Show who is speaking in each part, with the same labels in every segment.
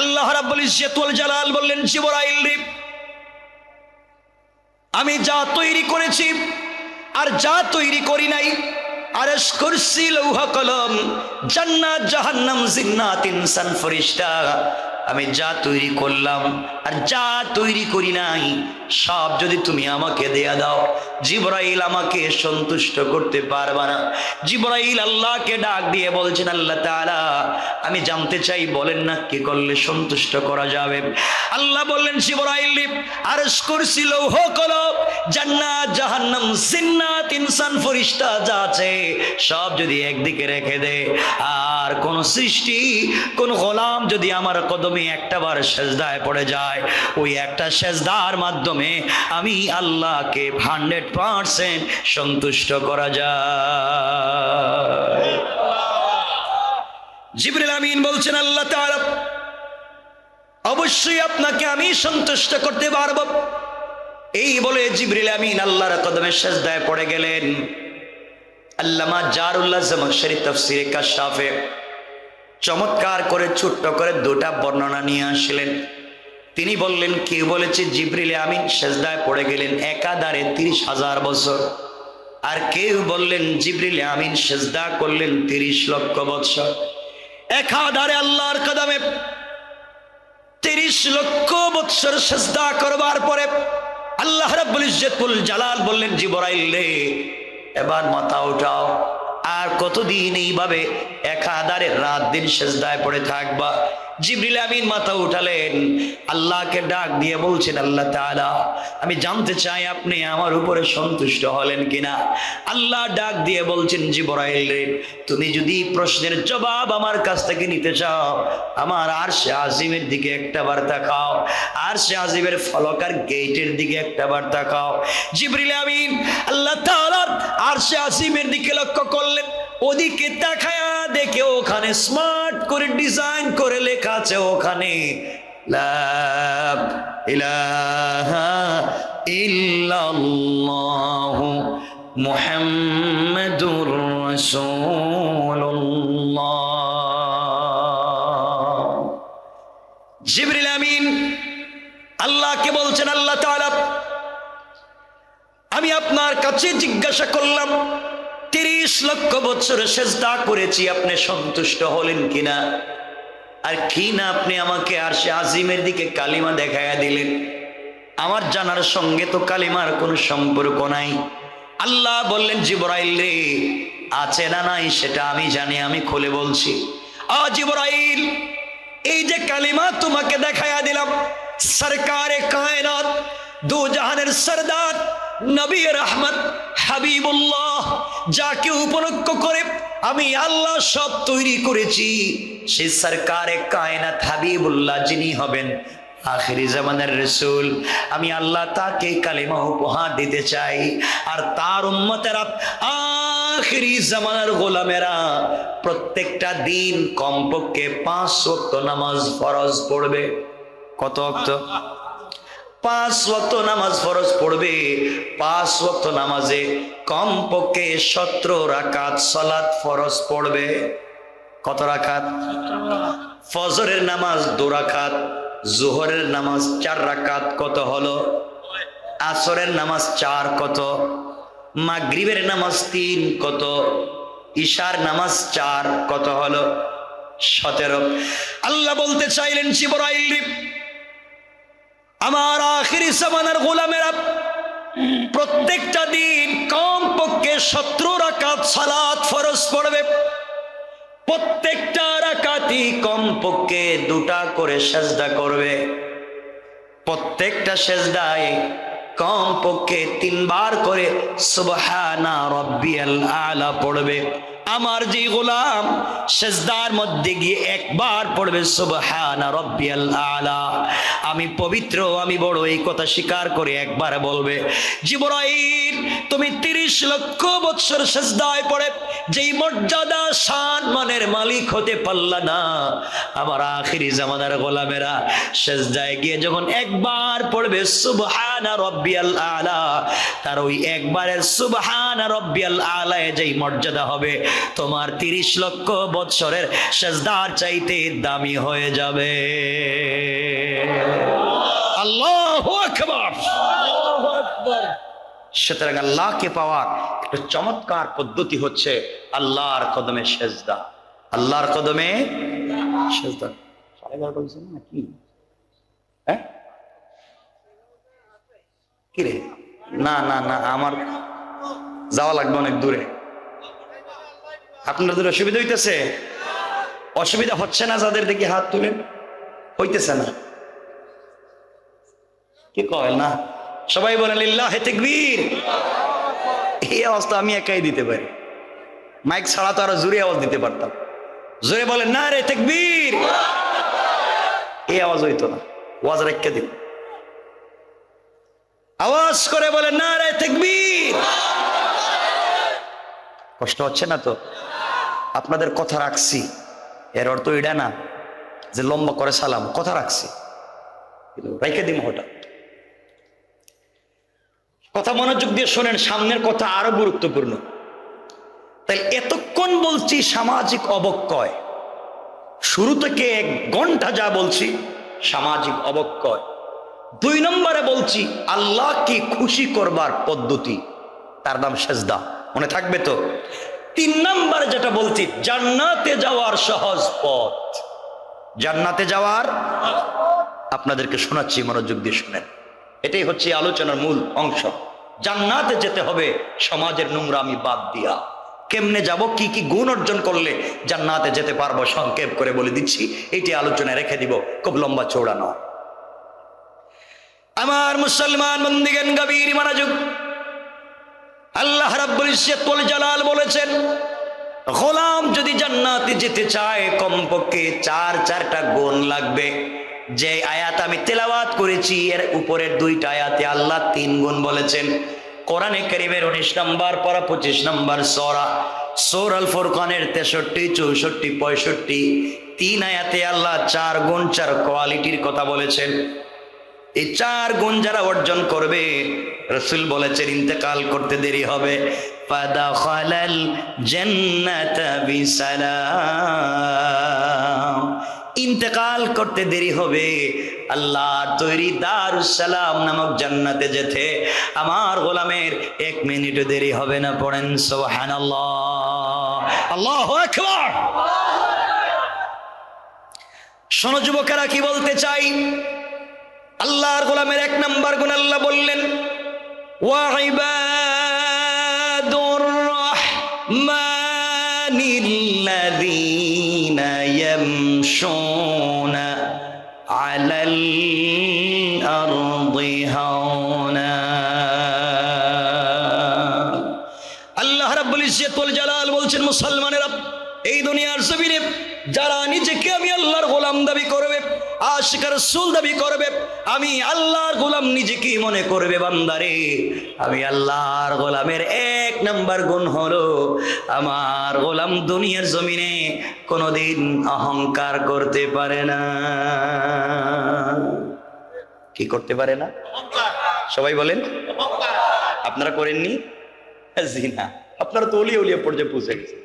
Speaker 1: আল্লাহ রাব্বুল ইজ্জাতুল জালাল বললেন, জিবরাইল রে, আমি যা তৈরি করেছি আর যা তৈরি করি নাই, আরশ কুরসি লৌহ কলম, জান্নাত, জাহান্নাম জিন্নাত ইনসান ফরিশতা আমি যা তৈরি করলাম আর যা তৈরি করি নাই সব যদি তুমি আমাকে দেয়া দাও, জিবরাইল আমাকে সন্তুষ্ট করতে পারবা না। জিবরাইল আল্লাহকে ডাক দিয়ে বলছেন, আল্লাহ তাআলা, আমি জানতে চাই, বলেন না কি করলে সন্তুষ্ট করা যাবে? আল্লাহ বললেন, জিবরাইল আরশ কুরসি লৌহ কলম জান্নাত, জাহান্নাম, জিন্নাত, ইনসান ফরিশতা যা আছে, সব যদি একদিকে রেখে দে। আর কোন সৃষ্টি, কোন গোলাম যদি আমার কদমে একটা বার সেজদায় পড়ে যায়, ওই একটা সেজদার মাধ্যমে আমি আল্লাহকে হান্ড্রেড পার্সেন্ট সন্তুষ্ট করা যায়। জিবরিল আমিন বলছেন, আল্লাহ তাআলা, অবশ্যই আপনাকে আমি সন্তুষ্ট করতে পারব। এই বলে জিবরিল আমিন আল্লাহর কদমে সেজদায় পড়ে গেলেন। আল্লামা জারুল্লাহ জামাকশরী তফসিরে কাশাফে চমৎকার করে ছোট্ট করে দুটা বর্ণনা নিয়ে আসলেন। তিনি বললেন কেউ বলেছে? জিবরিল আমিন সেজদায় পড়ে গেলেন একাধারে তিরিশ হাজার বছর। আর কেউ বললেন, জিবরিল আমিন সেজদা করলেন তিরিশ লক্ষ বৎসর একাধারে আল্লাহর কদমে তিরিশ লক্ষ বৎসর সেজদা করবার পরে আল্লাহ রাব্বুল ইজ্জতুল জালাল বললেন, জিবরাইল রে, এবার মাথা উঠাও। আর কতদিন এইভাবে একাধারে রাত দিন সেজদায় পড়ে থাকবা? জিবরিল আমিন মাথা উঠালেন। আল্লাহকে ডাক দিয়ে বলছেন, আল্লাহ তাআলা, আমি জানতে চাই আপনি আমার উপরে সন্তুষ্ট হলেন কিনা? আল্লাহ ডাক দিয়ে বলছেন, জিবরাইল রে, তুমি যদি প্রশ্নের জবাব আমার কাছ থেকে নিতে চাও, আমার আর সে আজিমের দিকে একটা বার তাকাও আর সে আজিমের ফলকার গেটের দিকে একটা বার তাকাও জিবরিল আমিন, আল্লাহ তাআলার আর সে আজিমের দিকে লক্ষ্য করলেন। ওদিকে তাকায়া দেখে ওখানে স্মার্ট করে ডিজাইন করে লেখা আছে ওখানে। জিবরিল আমিন, আল্লাহকে বলছেন, আল্লাহ আমি আপনার কাছে জিজ্ঞাসা করলাম তিরিশ লক্ষ বছর সেজদা করেছি, আপনি সন্তুষ্ট হলেন কিনা? আর কি না আপনি আমাকে আর সে আজিমের দিকে কালিমা দেখাইয়া দিলেন? আমার জানার সঙ্গে তো কালিমার কোনো সম্পর্ক নাই। আল্লাহ বললেন, জিবরাইল রে, আছে না নাই সেটা আমি জানি, আমি খুলে বলছি। আ জিবরাইল, এই যে কালিমা তোমাকে দেখাইয়া দিলাম, সরকারে কায়নাত, দু জাহানের সরদার নবী রহমত, হাবিবুল্লাহ, যাকে উপলক্ষ করে আমি আল্লাহ সব তৈরি করেছি, সে সরকারে কায়নাত হাবিবুল্লাহ যিনি হবেন আখেরি জামানের রসুল। আমি আল্লাহ তাকে কালিমা উপহার দিতে চাই, আর তার উম্মতেরা আখেরি জামানার গোলামেরা প্রত্যেকটা দিন কমপক্ষে পাঁচ ওয়াক্ত নামাজ ফরজ পড়বে। কত অক্ত পাঁচ ওয়াক্ত নামাজ ফরজ পড়বে। পাঁচ ওয়াক্ত নামাজে কমপক্ষে সতেরো রাকাত সলাৎ ফরজ পড়বে। কত রাকাত? ফজরের নামাজ দু রাকাত, জোহরের নামাজ চার রাকাত, কত হলো? আসরের নামাজ চার কত? মাগরিবের নামাজ তিন কত? ঈশার নামাজ চার কত হলো? সতেরো। আল্লাহ বলতে চাইলেন, জিবরাইল আমার আখিরি সামানার গোলামেরা, প্রত্যেকটা দিন কম পক্ষে সতেরো রাকাত সালাত ফরজ পড়বে। প্রত্যেকটা রাকাতি কম পক্ষে দুটা করে সেজদা করবে। প্রত্যেকটা সেজদায় কম পক্ষে তিনবার করে সুবহানা রব্বিয়াল আলা পড়বে। আমার যে গোলাম সেজদার মধ্যে গিয়ে একবার পড়বে, সুবহানা রব্বিয়াল আলা। আমি পবিত্র, আমি বড়, এই কথা স্বীকার করে একবার বলবে, জিবরাইল, তুমি তিরিশ লক্ষ বৎসর সেজদায় পড়ে, যেই মর্যাদা, শান, মানের মালিক হতে পারলা না। আমার আখিরি জামানার গোলামেরা সেজদায় গিয়ে যখন একবার পড়বে, সুবহানা রব্বিয়াল আলা, তার ওই একবারের সুবহানা রব্বিয়াল আলায় যেই মর্যাদা হবে তোমার তিরিশ লক্ষ বৎসরের সেজদার চাইতে দামি হয়ে যাবে। আল্লাহ সুতরাং আল্লাহকে পাওয়ার চমৎকার পদ্ধতি হচ্ছে আল্লাহর কদমে সেজদা। আল্লাহর কদমে না কি? হ্যাঁ? না না না, আমার যাওয়া লাগবে অনেক দূরে। আপনাদের অসুবিধা হইতেছে? অসুবিধা হচ্ছে না যাদের দেখি হাত তুলেন? হইতেছে না। কি কয় না? সবাই বলেন, লিল্লাহ এই আওয়াজটা আমি একাই দিতে পারি। মাইক ছাড়া তো আরও জোরে আওয়াজ দিতে পারতাম। জোরে বলেন, না রে তেকবীর। এই আওয়াজ হইতো না। ওয়াজ রেখে দিন। আওয়াজ করে বলে না রে তেকবীর। কষ্ট হচ্ছে না তো? আপনাদের কথা রাখছি। এর অর্থ এটা না যে লম্বা করে সালাম, কথা রাখছি। রেখে দিম হঠাৎ কথা মনোযোগ দিয়ে শোনেন, সামনের কথা আরও গুরুত্বপূর্ণ। তাই এতক্ষণ বলছি সামাজিক অবক্ষয়। শুরু থেকে এক ঘণ্টা যা বলছি, সামাজিক অবক্ষয়। দুই নম্বরে বলছি, আল্লাহকে খুশি করবার পদ্ধতি। তার নাম সেজদা। মনে থাকবে তো? তিন নম্বরে যেটা বলছি, জান্নাতে যাওয়ার সহজ পথ। জান্নাতে যাওয়ার আপনাদেরকে শোনাচ্ছি, মনোযোগ দিয়ে শুনেন। এটাই হচ্ছে আলোচনার মূল অংশ। জান্নাতে যেতে হবে, সমাজের নোংরামি বাদ দিয়া। কেমনে যাব, কি কি গুণ অর্জন করলে জান্নাতে যেতে পারব, সংক্ষেপ করে বলে দিচ্ছি। এটি আলোচনায় রেখে দিব, খুব লম্বা চৌড়ানো আমার মুসলমান বন্দিগেন গভীর মনোযোগ আল্লাহ ইজ্জতুল জালাল বলেছেন, গোলাম যদি জান্নাতে যেতে চায়, কমপক্ষে চার, চারটা গুণ লাগবে। যে আয়াত আমি তেলাওয়াত করেছি, এর উপরের দুইটা আয়াতে আল্লাহ তিন গুণ বলেছেন। কোরআনে কারিমের উনিশ নম্বর পরা পঁচিশ নম্বর সরা সোর আল ফোরকানের তেষট্টি, চৌষট্টি, পঁয়ষট্টি, তিন আয়াতে আল্লাহ চার গুণ, চার কোয়ালিটির কথা বলেছেন। এই চার গুণ যারা অর্জন করবে, রসুল বলেছেন, ইন্তেকাল করতে দেরি হবে। ইন্তেকাল করতে দেরি হবে। আল্লাহ তৈরি দারুসালাম নামক জান্নাতে যেতে আমার গোলামের এক মিনিটও দেরি হবে না, পড়েন সুবহানাল্লাহ। আল্লাহু শোনো যুবকেরা, কি বলতে চাই? আল্লাহর গোলামের এক নাম্বার গুণ আল্লাহ বললেন ওয়াইবাদুর রহমানিল্লাযীনা ইয়ামশুনা আশিকার সুল দাবি করবে, আমি আল্লাহর গোলাম নিজেকে মনে করবে বান্দারে? আমি আল্লাহর গোলামের এক নাম্বার গুণ হলো, আমার গোলাম দুনিয়ার জমিনে কোনোদিন অহংকার করতে পারে না। কি করতে পারে না? সবাই বলেন। আপনারা করেননি? জি না আপনারা তো অলিয়া উলিয়া পর্যায়ে পৌঁছে গেছে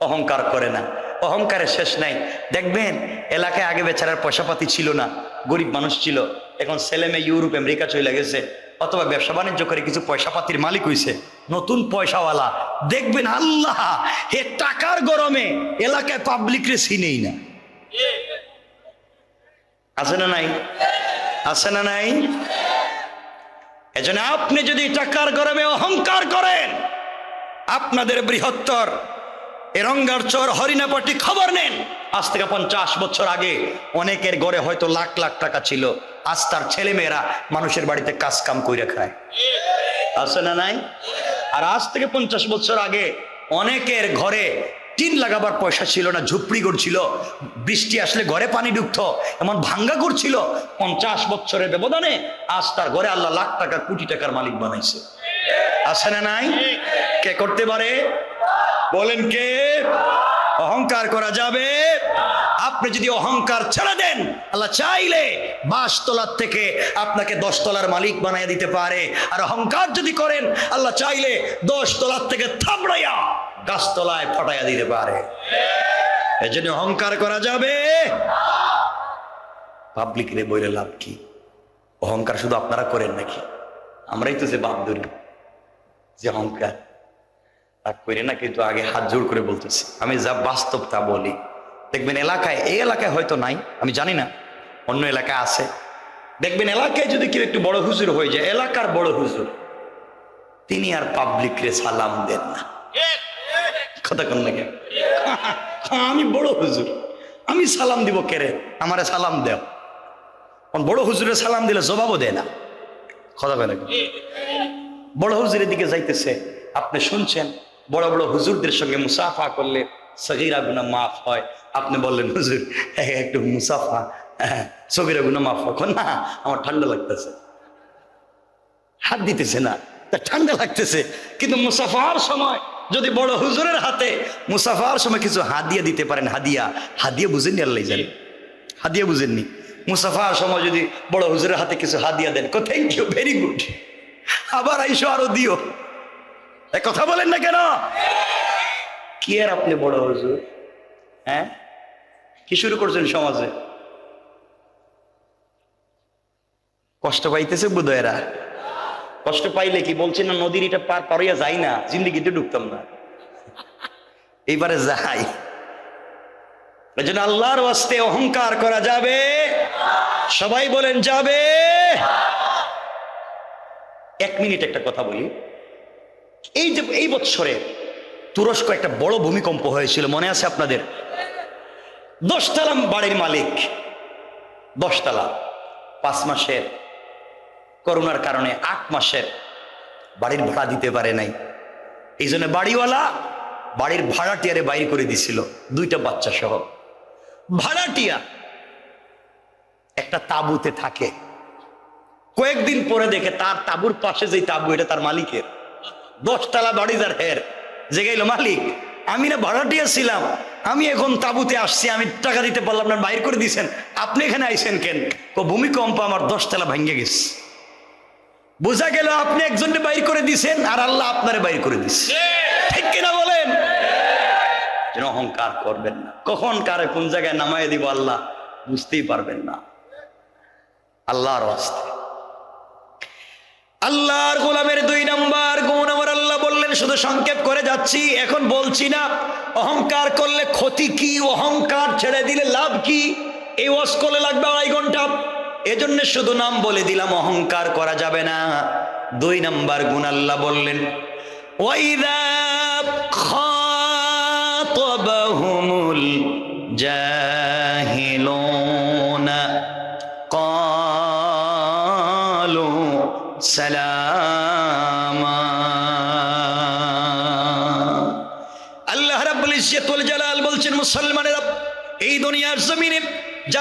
Speaker 1: অহংকার করে না। অহংকারের শেষ নাই। দেখবেন, এলাকায় আগে বেচারার পয়সাপাতি ছিল না, গরিব মানুষ ছিল। এখন ছেলে ইউরোপ, আমেরিকা চলে গেছে, অথবা ব্যবসা বাণিজ্য করে কিছু পয়সাপাতির মালিক হয়েছে নতুন পয়সাওয়ালা। দেখবেন আল্লাহ, হে টাকার গরমে এলাকায় পাবলিক রে চিনেই না। আছে না নাই? আছে না নাই? এজন্য আপনি যদি টাকার গরমে অহংকার করেন, আপনাদের বৃহত্তর এরঙ্গার চর হরিণাপাটি খবর নেন। আজ থেকে পঞ্চাশ বছর আগে অনেকের ঘরে হয়তো লাখ লাখ টাকা ছিল। আজ তার ছেলে মেয়েরা মানুষের বাড়িতে কাজ কাম করে খায়। আছে না নাই? আর আজ থেকে পঞ্চাশ বছর আগে অনেকের ঘরে টিন লাগাবার পয়সা ছিল না ঝুপড়ি করছিল বৃষ্টি আসলে ঘরে পানি ঢুকতো, এমন ভাঙ্গা করছিল পঞ্চাশ বছরের ব্যবধানে আজ তার ঘরে আল্লাহ লাখ টাকা কোটি টাকার মালিক বানাইছে। আছে না নাই? কে করতে পারে? বলেন কে? অহংকার করা যাবে। আপনি যদি অহংকার ছেড়ে দেন, আল্লাহ চাইলে বাস তলার থেকে আপনাকে দশ তলার মালিক বানাইয়া দিতে পারে। আর অহংকার যদি করেন, আল্লাহ চাইলে দশ তলার থেকে থাবড়াইয়া গাছতলায় ফটাইয়া দিতে পারে। এই জন্য অহংকার করা যাবে। পাবলিক রে বইলে লাভ কি? অহংকার শুধু আপনারা করেন নাকি? আমরাই তো যে বাপ ধরি যে অহংকার। রাগ করে না, কিন্তু আগে হাত জোর করে বলতেছি। আমি যা বাস্তব তা বলি। দেখবেন এলাকায়, এই এলাকায় হয়তো নাই, আমি জানি না। অন্য এলাকায় আছে। দেখবেন এলাকায় যদি কেউ একটু বড় হুজুর হয়ে যায়, এলাকার বড় হুজুর, তিনি আর পাবলিক রে সালাম দেন না। কথা কন না কেন? আমি বড় হুজুর, আমি সালাম দিব কেরে? আমারে সালাম দেও। বড় হুজুরে সালাম দিলে জবাবও দেয় না। কথা কেন? বড় হুজুরের দিকে যাইতেছে। আপনি শুনছেন? বড় বড় হুজুরদের সঙ্গে মুসাফা করলে সগিরা গুনা মাফ হয়। আপনি বললেন হুজুর একটু মুসাফা। হ্যাঁ, সগিরা গুনা মাফ হয় না আমার ঠান্ডা লাগতেছে। হাত দিতেছে না তা ঠান্ডা লাগতেছে। কিন্তু মুসাফার সময় যদি বড় হুজুরের হাতে মুসাফার সময় কিছু হাদিয়া দিতে পারেন হাদিয়া হাদিয়া বুঝেননি আল্লাহ জানি। হাদিয়া বুঝেননি। মুসাফার সময় যদি বড় হুজুরের হাতে কিছু হাদিয়া দেন থ্যাংক ইউ ভেরি গুড আবার আইসো আরও দিও। কথা বলেন না কেন? কি আর আপনি বড় হুজুর? হ্যাঁ? কি শুরু করছেন সমাজে? কষ্ট পাইতেছে বুধয়েরা কষ্ট পাইলে কি বলছে না নদীর এটা পার পারিয়া যাই না জিন্দিগিতে ঢুকতাম না। এইবারে যাই। এই জন্য আল্লাহর ওয়াস্তে অহংকার করা যাবে। সবাই বলেন যাবে। এক মিনিট একটা কথা বলি। এই যে এই বছরে তুরস্ক একটা বড় ভূমিকম্প হয়েছিল, মনে আছে আপনাদের? দশতলা বাড়ির মালিক, দশতলা, পাঁচ মাসের করোনার কারণে আট মাসের বাড়ির ভাড়া দিতে পারে নাই। এই জন্য বাড়িওয়ালা বাড়ির ভাড়াটিয়ারে বাইর করে দিছিল, দুইটা বাচ্চা সহ। ভাড়াটিয়া একটা তাঁবুতে থাকে। কয়েকদিন পরে দেখে তার তাঁবুর পাশে যে তাঁবু, এটা তার মালিকের। দশতলা বাড়ি যার হের। যে গেল মালিক, আমি না ভাড়াটিয়া ছিলাম। আমি এখন তাঁবুতে আসছি, আমি টাকা দিতে পারলাম না, বাইর করে দিয়েছেন আপনি এখানে আইছেন কেন? ও ভূমিকম্প আমার দশতলা ভেঙে গেছে। বোঝা গেল আপনি একজনকে বাইর করে দিছেন, আর আল্লাহ আপনারে বাইর করে দিছে। ঠিক কিনা বলেন? যেন অহংকার করবেন না। কখন কারে, কোন জায়গায় নামায় দিব আল্লাহ, বুঝতেই পারবেন না। আল্লাহর আস্তে আল্লাহর গোলামের দুই নাম্বার গুণ শুধু সংক্ষেপ করে যাচ্ছি, এখন বলছি না, অহংকার করলে ক্ষতি কি, অহংকার ছেড়ে দিলে লাভ কি? এই ওয়াজ করলে লাগবে আড়াই ঘণ্টা। এজন্য শুধু নাম বলে দিলাম, অহংকার করা যাবে না। দুই নাম্বার গুণ আল্লাহ বললেন, ওয়াইদা খাতাবাহুমুল জাহিলুনা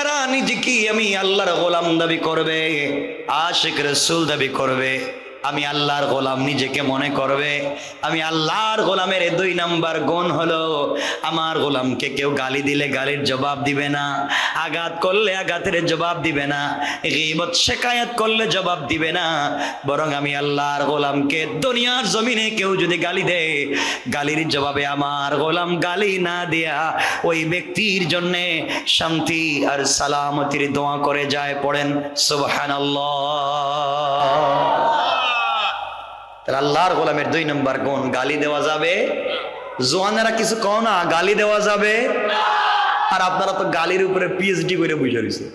Speaker 1: যারা নিজেকে আমি আল্লাহর গোলাম দাবি করবে আশিক রসুল দাবি করবে আমি আল্লাহর গোলাম নিজেকে মনে করবে। আমি আল্লাহর গোলামের দুই নাম্বার গুণ হলো, আমার গোলামকে কেউ গালি দিলে গালির জবাব দিবে না, আঘাত করলে আঘাতের জবাব দিবে না, গীবত শেকায়াত করলে জবাব দিবে না। বরং আমি আল্লাহর গোলামকে দুনিয়ার জমিনে কেউ যদি গালি দেয় গালির জবাবে আমার গোলাম গালি না দেয়া ওই ব্যক্তির জন্য শান্তি আর সালামতির দোয়া করে যায় পড়েন। সুবহানাল্লাহ। আল্লাহর গোলামের দুই নম্বর গুণ, গালি দেওয়া যাবে। জোয়ানেরা কিছু কও না, গালি দেওয়া যাবে। আর আপনারা তো গালির উপরে পিএইচডি করে বুঝে রয়েছে।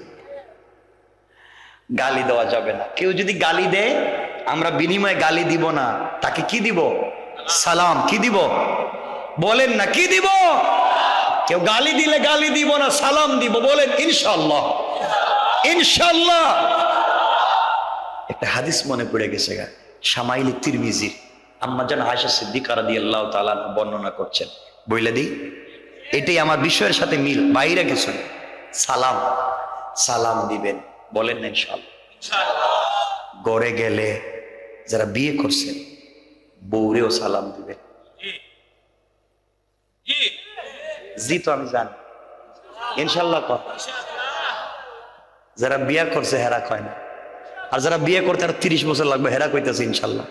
Speaker 1: গালি দেওয়া যাবে না। কেউ যদি গালি দেয়, আমরা বিনিময়ে গালি দিব না। তাকে কি দিব? সালাম। কি দিব? বলেন না, কি দিব? কেউ গালি দিলে গালি দিব না, সালাম দিব। বলেন ইনশাল্লাহ ইনশাল্লাহ একটা হাদিস মনে পড়ে গেছে গা। সামাইল তিরমিজির আম্মা যেন আয়সা সিদ্দিকা রাদি আল্লাহ তালা বর্ণনা করছেন। বইলে দিই, এটাই আমার বিষয়ের সাথে মিল, বাইরে কিছু সালাম সালাম দিবেন, বলেন না ইনশাল্লাহ গড়ে গেলে যারা বিয়ে করছেন বউরেও সালাম দিবেন। জি তো আমি জানি। ইনশাল্লাহ যারা বিয়া করছে হেরা কয় না। আর যারা বিয়ে করতে আর তিরিশ বছর লাগবে, হেরা কইতেছে ইনশাল্লাহ।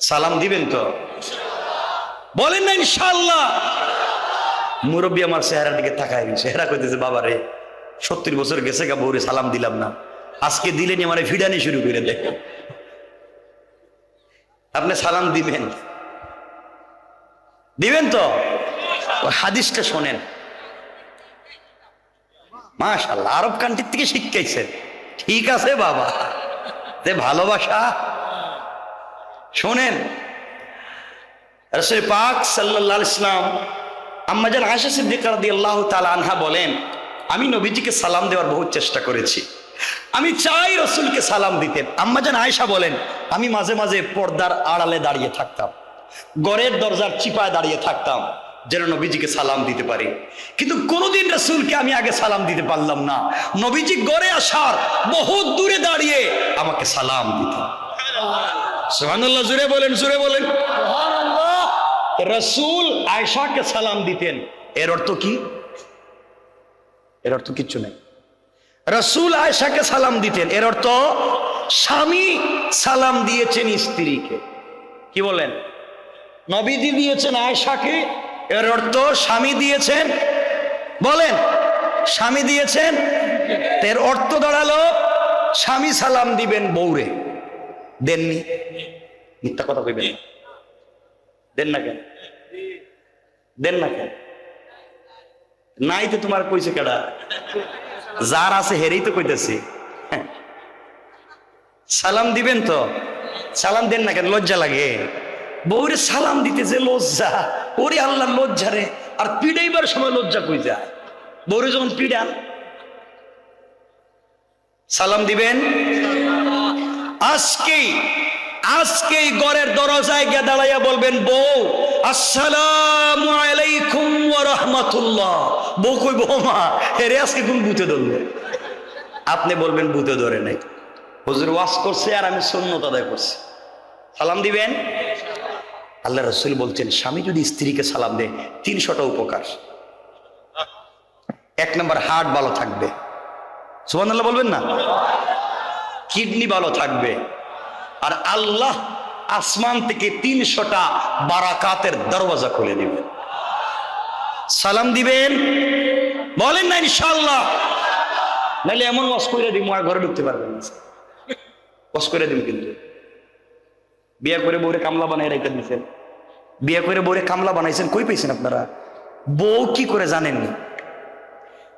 Speaker 1: সালাম দিবেন তো? বলেন না ইনশাল্লাহ। মুরব্বী আমার চেহারার দিকে তাকায় চেহারা কইতেছে, বাবা রে, সত্তর বছর গেছে গা, বউরে সালাম দিলাম না। আজকে দিলেনি আমার ভিডানি শুরু করে দেয় আপনি সালাম দিবেন। দিবেন তো? হাদিসটা শোনেন। মাশাল্লাহ, আরব কান্ট্রির থেকে শিখাইছেন ঠিক আছে বাবা। যে ভালোবাসা? শোনেন, রসুল পাক সাল্লাহ ইসলাম আম্মাজান আয়সা সিদ্দিকার দিয়ে আল্লাহ তালা আনহা বলেন, আমি নবীজিকে সালাম দেওয়ার বহুত চেষ্টা করেছি। আমি চাই রসুলকে সালাম দিতেন। আম্মাজান আয়সা বলেন, আমি মাঝে মাঝে পর্দার আড়ালে দাঁড়িয়ে থাকতাম। গড়ের দরজার চিপায় দাঁড়িয়ে থাকতাম। যেন নবীজিকে সালাম দিতে পারি। কিন্তু কোনোদিন রসুলকে আমি আগে সালাম দিতে পারলাম না। নবীজি গড়ে আসার বহুত দূরে দাঁড়িয়ে আমাকে সালাম দিতেন সুবহানাল্লাহ জুড়ে বলেন জুড়ে বলেন। রসুল আয়সাকে সালাম দিতেন। এর অর্থ কি? এর অর্থ কিচ্ছু নেই। রসুল আয়সাকে সালাম দিতেন। এর অর্থ স্বামী সালাম দিয়েছেন স্ত্রীকে। কি বলেন? নবীজি দিয়েছেন আয়সাকে এর অর্থ স্বামী দিয়েছেন। বলেন, স্বামী দিয়েছেন? এর অর্থ দাঁড়াল, স্বামী সালাম দিবেন বৌরে দেননি? মিথ্যা কথা কইবেন দেন না কেন? দেন না কেন? নাই তো তোমার কইছে কেডা? যার আছে হেরেই তো কইতেছি। সালাম দিবেন তো? সালাম দেন না কেন? লজ্জা লাগে। বউরে সালাম দিতে যে লজ্জা, ওরে আল্লাহ লজ্জা রে, আর পিড়াইবার সময় লজ্জা কই যায়? বউরে যখন পিড়ান, সালাম দিবেন? আজকেই আজকেই গড়ের দরজায় গিয়ে দাঁড়াইয়া বলবেন, বউ, আসসালামু আলাইকুম রাহমাতুল্লাহ। বউ কইব মা হেরে আজকে কোন বুতে ধরলো? আপনি বলবেন বুতে ধরে নাই। হুজুর ওয়াজ করছে আর আমি সুন্নত আদায় করছি। সালাম দিবেন? আল্লাহ রসুল বলছেন, স্বামী যদি স্ত্রীকে সালাম দেয়, তিনশোটা উপকার। এক নম্বর, হার্ট ভালো থাকবে। সুবান আল্লাহ বলবেন না? কিডনি ভালো থাকবে। আর আল্লাহ আসমান থেকে তিনশোটা বারাকাতের দরওয়াজা খুলে দিবেন। সালাম দিবেন? বলেন না ইনশাল্লাহ নাহলে এমন ওয়াশ করে দিব, আর ঘরে ঢুকতে পারবেন না। ওয়াশ করে দিব কিন্তু। বিয়ে করে বউরে কামলা বানাই রেখে দিয়েছেন বিয়ে করে বউরে কামলা বানাইছেন, কই পেয়েছেন আপনারা? বউ কি করে জানেননি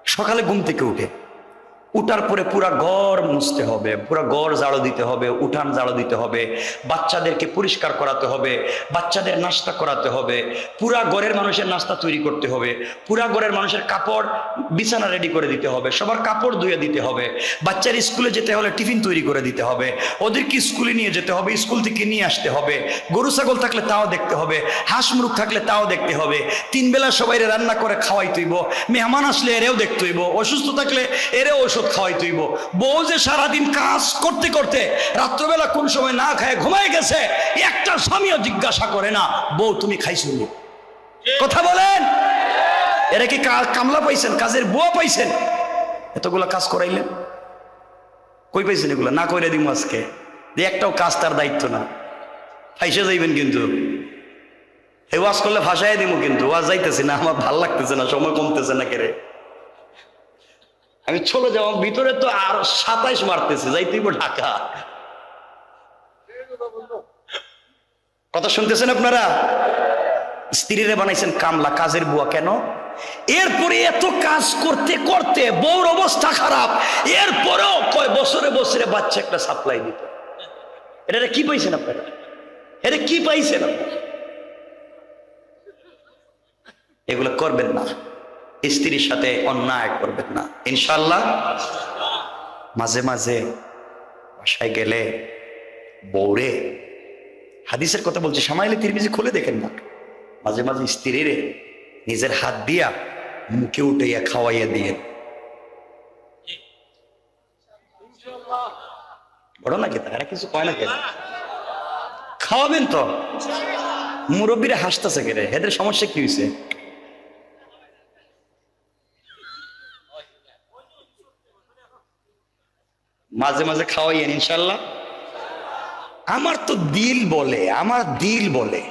Speaker 1: সকালে ঘুম থেকে উঠে। উঠার পরে পুরা ঘর মুছতে হবে, পুরা ঘর জাড়ো দিতে হবে, উঠান জাড়ো দিতে হবে, বাচ্চাদেরকে পরিষ্কার করাতে হবে, বাচ্চাদের নাস্তা করাতে হবে, পুরা ঘরের মানুষের নাস্তা তৈরি করতে হবে, পুরা ঘরের মানুষের কাপড় বিছানা রেডি করে দিতে হবে, সবার কাপড় ধুয়ে দিতে হবে, বাচ্চার স্কুলে যেতে হলে টিফিন তৈরি করে দিতে হবে, ওদেরকে স্কুলে নিয়ে যেতে হবে, স্কুল থেকে নিয়ে আসতে হবে, গরু, ছাগল থাকলে তাও দেখতে হবে, হাঁস, মুরগ থাকলে তাও দেখতে হবে তিন বেলা সবাই রান্না করে খাওয়াই তুইব মেহমান আসলে এরেও দেখতে হইব, অসুস্থ থাকলে এরেও ওষুধ খাওয়াই তুইব। বউ যে সারাদিন কাজ করতে করতে রাত্রবেলা কোন সময় না খায় ঘুমাই গেছে একটা স্বামীও জিজ্ঞাসা করে না বউ তুমি খাইছো কথা বলেন। এরা কি কামলা পাইছেন? কাজের বুয়া পাইছেন? এতগুলা কাজ করাইলেন? কই পাইছেন এগুলো? না কইরে দিব আজকে। যে একটাও কাজ তার দায়িত্ব না। ফাইসে যাইবেন কিন্তু। এই ওয়াজ করলে ভাষায় দিব কিন্তু। ওয়াজ যাইতেছি না আমার ভালো লাগতেছে না সময় কমতেছে না কেরে। আমি চলে যাওয়া ভিতরে তো আর সাতাইশ মারতেছে যাইতেইব ঢাকা। কথা শুনতেছেন আপনারা? স্ত্রীরে বানাইছেন কামলা, কাজের বুয়া কেন? এরপরে এত কাজ করতে করতে বউর অবস্থা খারাপ। এরপরেও কয় বছরে বছরে বাচ্চা একটা সাপ্লাই দিত। এটা কি পাইছেন আপনারা? এটা কি পাইছেন? আপনারা এগুলো করবেন না। স্ত্রীর সাথে অন্যায় করবেন না। ইনশাল্লাহ মাঝে মাঝে বাসায় গেলে বউরে হাদিসের কথা বলছে, সামাইলে তিরমিজি খুলে দেখেন না। মাঝে মাঝে স্ত্রীরে নিজের হাত দিয়া মুখে উঠাইয়া খাওয়াইয়া দিয়ে বড় নাকি? তারা কিছু কয় না কেন খাওয়াবেন তো? মুরব্বীরা হাসতেছে কেরে? এদের সমস্যা কি হয়েছে মাঝে মাঝে খাওয়াইয়েন, ইনশাল্লাহ। আমার তো দিল বলে, আমার দিল বলে।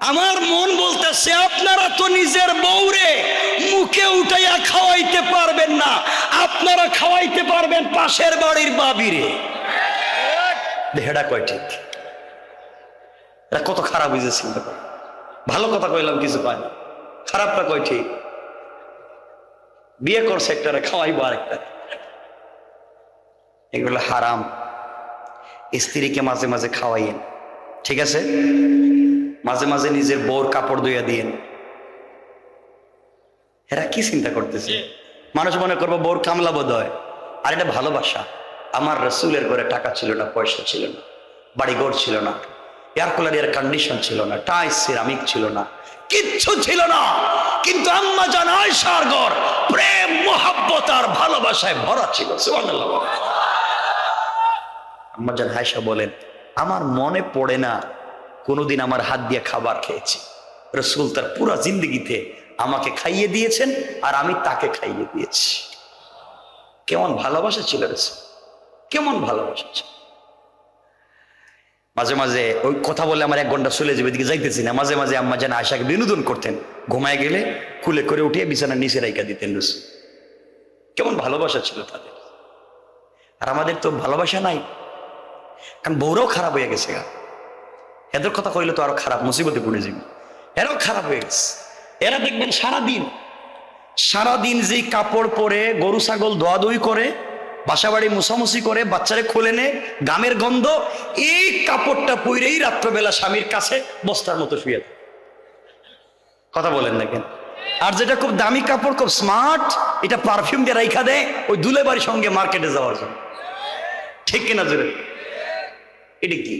Speaker 1: আমার মন বলতেছে, আপনারা তো নিজের বউরে মুখে উঠাইয়া খাওয়াইতে পারবেন না। আপনারা খাওয়াইতে পারবেন পাশের বাড়ির বাবিরে। দেহটা কয় ঠিক? এরা কত খারাপ করে। ভালো কথা কইলাম, কিছু পায় না। খারাপটা কয় ঠিক? বিয়ে করছে একটা খাওয়াইবো আরেকটা এগুলো হারাম। স্ত্রীকে মাঝে মাঝে খাওয়াইয়েন, ঠিক আছে? মাঝে মাঝে নিজের বউর কাপড় ধুইয়া দিয়েন। এরা কি চিন্তা করতেছে? মানুষ মনে করব বউর কামলা বোধ হয় আর এটা ভালোবাসা। আমার রসুলের ঘরে টাকা ছিল না, পয়সা ছিল না বাড়ি ঘর ছিল না এয়ার কুলার এয়ার কন্ডিশন ছিল না, টাইস সিরামিক ছিল না, কিচ্ছু ছিল না। কিন্তু আম্মা জান আয়সার ঘর প্রেম, মোহাব্বত আর ভালোবাসায় ভরা ছিল, সুবহানাল্লাহ। বলেন। আম্মা জান হায়সা বলেন, আমার মনে পড়ে না কোনোদিন আমার হাত দিয়ে খাবার খেয়েছি। রসুল তার পুরো জিন্দগিতে আমাকে খাইয়ে দিয়েছেন আর আমি তাকে খাইয়ে দিয়েছি। কেমন ভালোবাসা ছিল রসুল। কেমন ভালোবাসা ছিল। মাঝে মাঝে ওই কথা বলে আমার এক ঘণ্টা চলে যাবে, এদিকে যাইতেছি না। মাঝে মাঝে আম্মা যেন আশাকে বিনোদন করতেন। ঘুমায় গেলে কুলে করে উঠে বিছানার নিচে রাইকা দিতেন রসুল। কেমন ভালোবাসা ছিল তাদের। আর আমাদের তো ভালোবাসা নাই। কারণ বউরাও খারাপ হয়ে গেছে এদের কথা কইলে তো আরও খারাপ মুসিবতে পড়ে যাবে। এরাও খারাপ হয়ে গেছে। এরা দেখবেন সারাদিন সারাদিন যেই কাপড় পরে, গরু, ছাগল ধোয়াধুই করে, বাসাবাড়ি মুসামুসি করে, বাচ্চারে খুলে নে, গামের গন্ধ, এই কাপড়টা পইরেই রাত্রবেলা স্বামীর কাছে বস্তার মতো শুয়ে থাকে। কথা বলেন না কেন? আর যেটা খুব দামি কাপড়, খুব স্মার্ট, এটা পারফিউম দিয়ে রাইখা দেয়, ওই দুলে বাড়ির সঙ্গে মার্কেটে যাওয়ার জন্য। ঠিক কিনা জোরে এটা কি?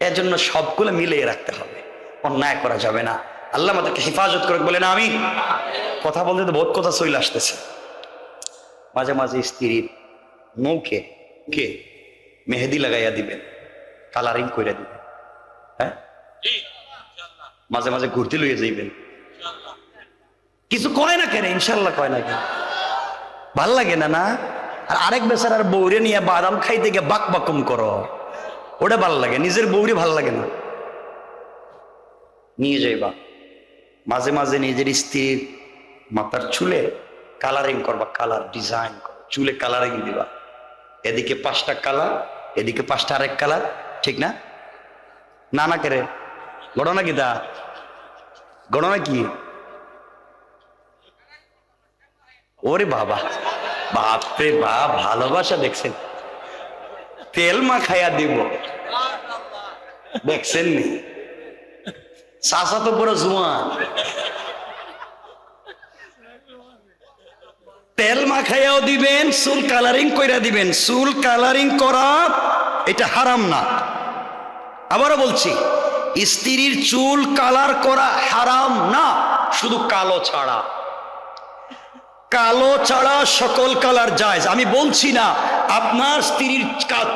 Speaker 1: এর জন্য সবগুলো মিলিয়ে রাখতে হবে। অন্যায় করা যাবে না। আল্লাহ আমাদেরকে হেফাজত করে বলে না আমি কথা বলতে তো বহুত কথা চলে আসতেছে। মাঝে মাঝে স্ত্রীর মুখে কে মেহেদি লাগাইয়া দিবেন কালারিং করে দিবেন হ্যাঁ? মাঝে মাঝে ঘুরতে লইয়ে যাইবেন কিছু কয় না কেন? ইনশাল্লাহ কয় না কেন? ভালো লাগে না না? আর আরেক বেচারার বৌরে নিয়ে বাদাম খাইতে গিয়ে বাক বাকুম করো। ওটা ভালো লাগে, নিজের বৌরে ভালো লাগে না। নিয়ে যাইবা। মাঝে মাঝে নিজের স্ত্রীর মাথার চুলে কালারিং করবা কালার ডিজাইন চুলে কালারিং দিবা। এদিকে পাঁচটা কালার এদিকে পাঁচটা আরেক কালার ঠিক না? না না কেরে ঘটনা কি তা? ঘটনা কি ওরে বাবা। বাপরে বা ভালোবাসা দেখছেন। তেল মাখাইয়া দিব। দেখছেন নি চাষা তো পুরো জুয়ান। তেল মাখাইয়াও দিবেন, চুল কালারিং কইরা দিবেন। চুল কালারিং করা, এটা হারাম না। আবারও বলছি, স্ত্রীর চুল কালার করা হারাম না, শুধু কালো ছাড়া। কালো ছাড়া সকল কালার যায়। আমি বলছি না, আপনার স্ত্রীর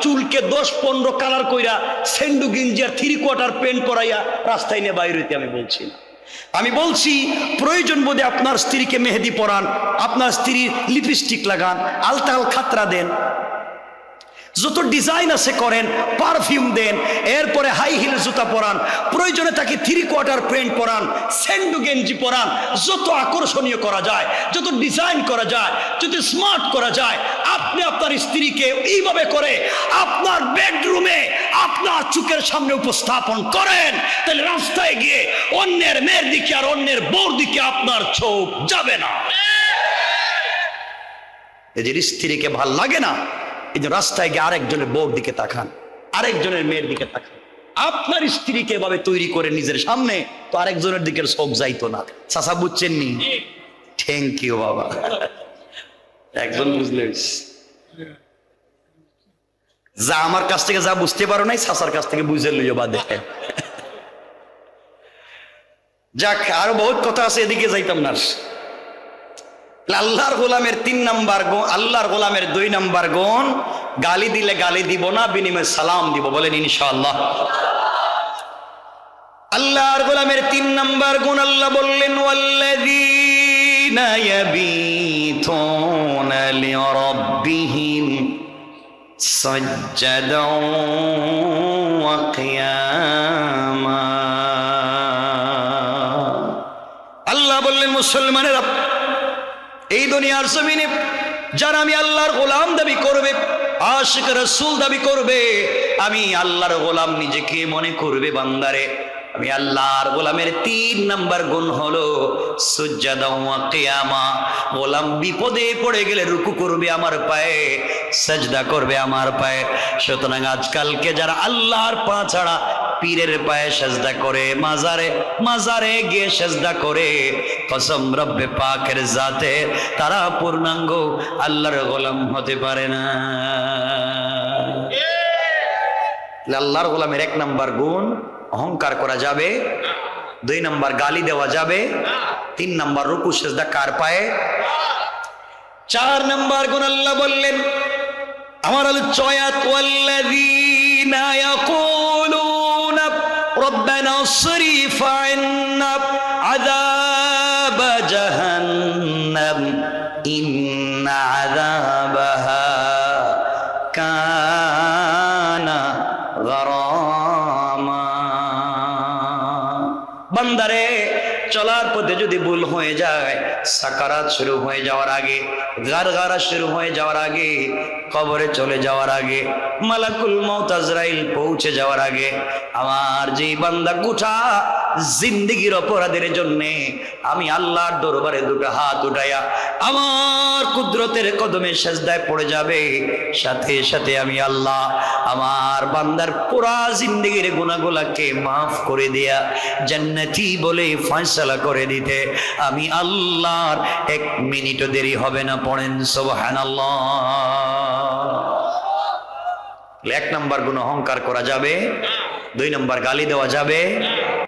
Speaker 1: চুলকে দশ পনেরো কালার কইরা সেন্ডু গিঞ্জিয়া থ্রি কোয়ার্টার প্যান্ট পরাইয়া রাস্তায় নিয়ে বাইরে হইতে আমি বলছি না। আমি বলছি, প্রয়োজন বোধে আপনার স্ত্রীকে মেহেদি পরান, আপনার স্ত্রীর লিপস্টিক লাগান, আলতাল খাতরা দেন। যত ডিজাইন আছে করেন পারফিউম দেন, এরপরে হাই হিল জুতা পরান, প্রয়োজনে তাকে থ্রি কোয়ার্টার প্যান্ট পরান স্যান্ডু গেঞ্জি পরান, যত আকর্ষণীয় করা যায়, যত ডিজাইন করা যায়, যত স্মার্ট করা যায়, আপনি আপনার স্ত্রীকে এইভাবে করে আপনার বেডরুমে আপনার চোখের সামনে উপস্থাপন করেন, তাহলে রাস্তায় গিয়ে অন্যের মেয়ের দিকে আর অন্যের বউর দিকে আপনার চোখ যাবে না। এদের স্ত্রীকে ভালো লাগে না। যে রাস্তায় গিয়ে আরেকজনের বউর দিকে তাকান, আরেকজনের মেয়ের দিকে তাকান। আপনার স্ত্রীকে এভাবে তৈরি করে নিজের সামনে, তো আরেকজনের যাইতো না। বুঝছেন নি থ্যাংক ইউ বাবা। একজন বুঝলে যা আমার কাছ থেকে যা বুঝতে পারো নাই চাষার কাছ থেকে বুঝে লইও বা দেখে যাক, আরও বহুত কথা আছে, এদিকে যাইতাম না আল্লাহর গোলামের তিন নাম্বার গুণ, আল্লাহর গোলামের দুই নাম্বার গুণ, গালি দিলে গালি দিব না, বিনিময়ে সালাম দিব, বলেন ইনশাআল্লাহ। আল্লাহর গোলামের তিন নাম্বার গুণ, আল্লাহ বললেন আল্লাহ বললেন, মুসলমানের এই দুনিয়ার জমিনে যারা আমি আল্লাহর গোলাম দাবি করবে, আশিক রসুল দাবি করবে, আমি আল্লাহর গোলাম নিজেকে মনে করবে বান্দারে। আমি আল্লাহর গোলামের তিন নাম্বার গুণ হলো গোলাম বিপদে পড়ে গেলে রুকু করবে আমার পায়ে, সাজদা করবে আমার পায়ে। সুতরাং আজকালকে যারা আল্লাহর পা ছাড়া পীরের পায়ে সাজদা করে, মাজারে মাজারে গিয়ে সাজদা করে। কসম রব্বে পাকের জাতে তারা পূর্ণাঙ্গ, আল্লাহর গোলাম হতে পারে না। আল্লাহর গোলামের এক নাম্বার গুণ, অহংকার করা যাবে। দুই নাম্বার গালি দেওয়া যাবে। তিন নাম্বার রুকু, সেজদা কার পায়ে? চার নাম্বার গুণ আল্লাহ বললেন, আমার আল চয়াত ওয়াল্লাযীনা ইয়াকুলুনা ربنا اصرف عنا عذاب جهنم. إن عذابها كان غرام চলার পথে যদি ভুল হয়ে যায়, সাকারাত শুরু হয়ে যাওয়ার আগে, গারগারা শুরু হয়ে যাওয়ার আগে, কবরে চলে যাওয়ার আগে, মালাকুল মৌত আজরাইল পৌঁছে যাওয়ার আগে, আমার যে বান্দা গুঠা জিন্দিগির অপরাধের জন্যে আমি আল্লাহর দরবারে দুটো হাত উঠাইয়া আমার কুদরতের কদমে সেজদায় পড়ে যাবে। সাথে সাথে আমি আল্লাহ আমার বান্দার পুরা জিন্দিগির গুণাগুলাকে মাফ করে দেয়া জান্নাতি বলে ফয়সালা করে দিতে। আমি আল্লাহর এক মিনিটও দেরি হবে না, পড়েন সুবহানাল্লাহ। এক নাম্বার গুণ অহংকার করা যাবে, দুই নাম্বার গালি দেওয়া যাবে